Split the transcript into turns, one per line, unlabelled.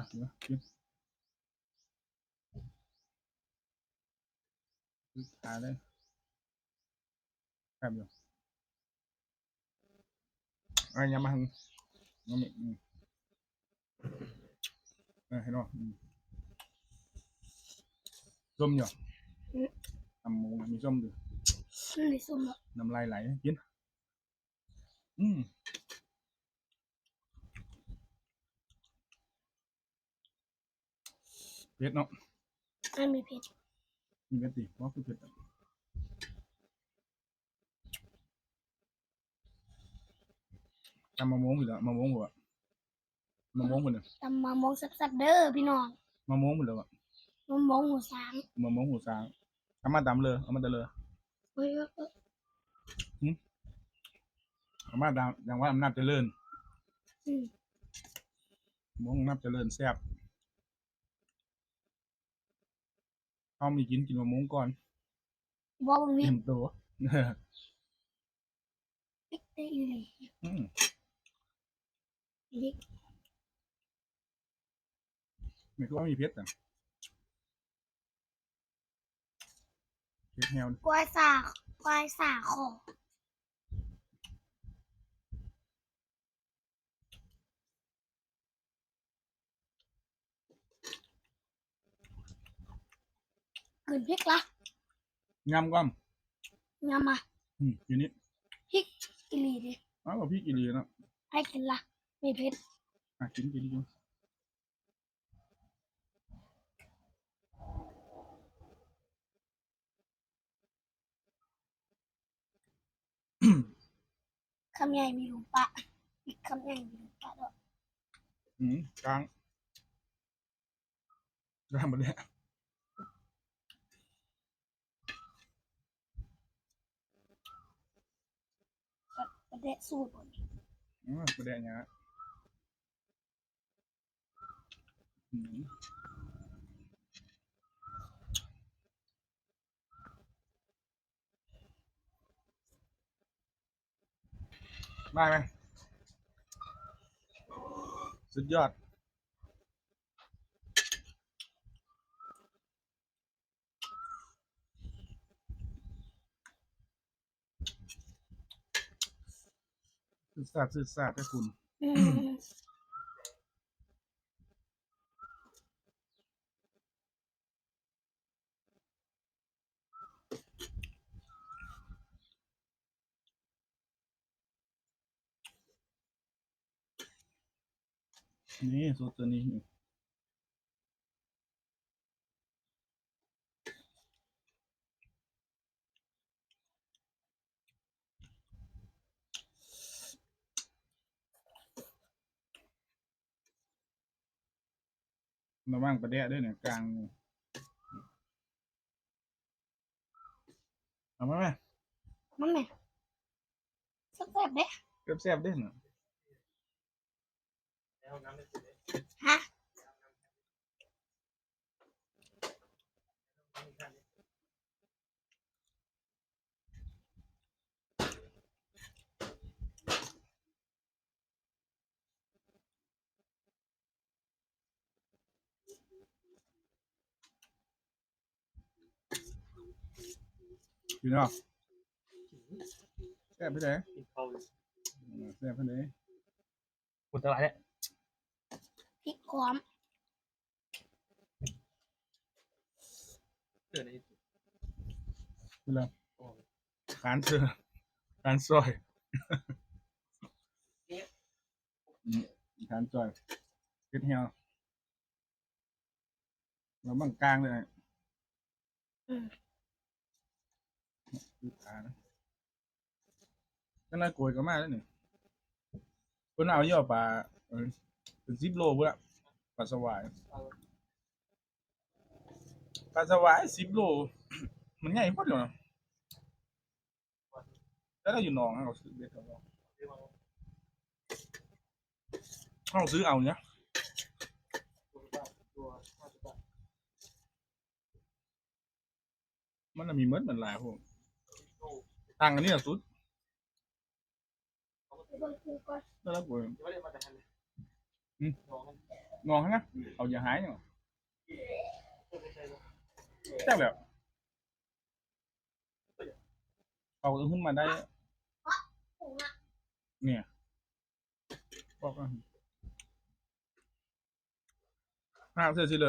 อะเดี๋ยวกินซื้อขาเลยครับอยู่เอะไรยังมาทางน้องนี่อืมเออให้น้องอืมส้มอยู่ทำหมูมีส้มอยู่
มันในส้มอะ
น้ำลายไหลกินอืม เผ็ดเนาะ
มันมีเผ็ด
มีเผ็ดดิว่าคือเผ็ดอะทำมะม่วงอยู่แล้วมะม่วงหัวมะม่วงหมดเลย
ตำมามองสับๆเด้อพี่น้อง
มะม่วงหมดเลยอะ
มามองหมูสาม
มะม่วงหูสางเอามาตำเลยเอามาตำเลย
เฮ้ยเอ้ยเอ้ย
เอามาตำอย่างว่าอำนาจเจริญ
อืม
มะม่วงอำนาจเจริญแซ่บ เขามีกินกินมะม่วงก่อน
บอกมึงนี่
เต็มตัว
ปิ๊กได้อยู่เลย
อืม
บิ๊ก
ไม่ก็ว่ามีเพชรอะเพชรแฮว
กล้วยสาคกล้วยสาคอ เกินพริกละ
งามกว่า
งามมา
อืมอยู่นี่
พริกกิลีดิ
อ้าวพี่กินดีนะ
ให้กินละมีเผ็ด
อะกินกินกิน
คำใหญ่มีหลุมปะอีกคำใหญ่มีหลุมปะด้วย
อืมกลางกลางหมดเลย
ประเดะสูตรหมด
อืมประเดี๋ยวอย่างเงี้ยอืมได้ไหมสุดยอด ซื่อสัตย์ซื่อสัตย์ให้คุณ นี่สูตรตัวนี้ ระว่างประเดะด้วยเนี่ยกลางเอามาไหม
มันแม่แซ่บๆเด้
เก็บแซ่บๆด้วยเนี่ย
ฮ
อยู่เนาะแซ่บไปไหน
กินข้าวเลย
แซ่บไปไหน
คุณตลาดเนี่ย
พริกหอม
เกิดใน
คืออะไรการเสือการซอยอืมการซอยเพชรเฮียวเราบังกลางเลย
อืม
คือ ขานะก็น่ากลัวก็มากแล้วนี่คนเอาเยอปลาเป็นสิบโลพุ่นละปลาสวายปลาสวายสิบโล มันใหญ่พอดีนะแล้วเราอยู่หนองเราซื้อเบ็ดเราเราซื้อเอาเนี่ยมันมีเมดมันหลายพวก ต่างกันนี่แหละสุด
ไปเบิ่งคือก่อน
แล้วเราปวย
ไม่ได้มาแต่ทันเลยง
งองนะเอาอย่าหายเนาะแจ้งแบบเอาขึ้นมาได้ เนี่ยบอกกันห้าเสื้อสิเลย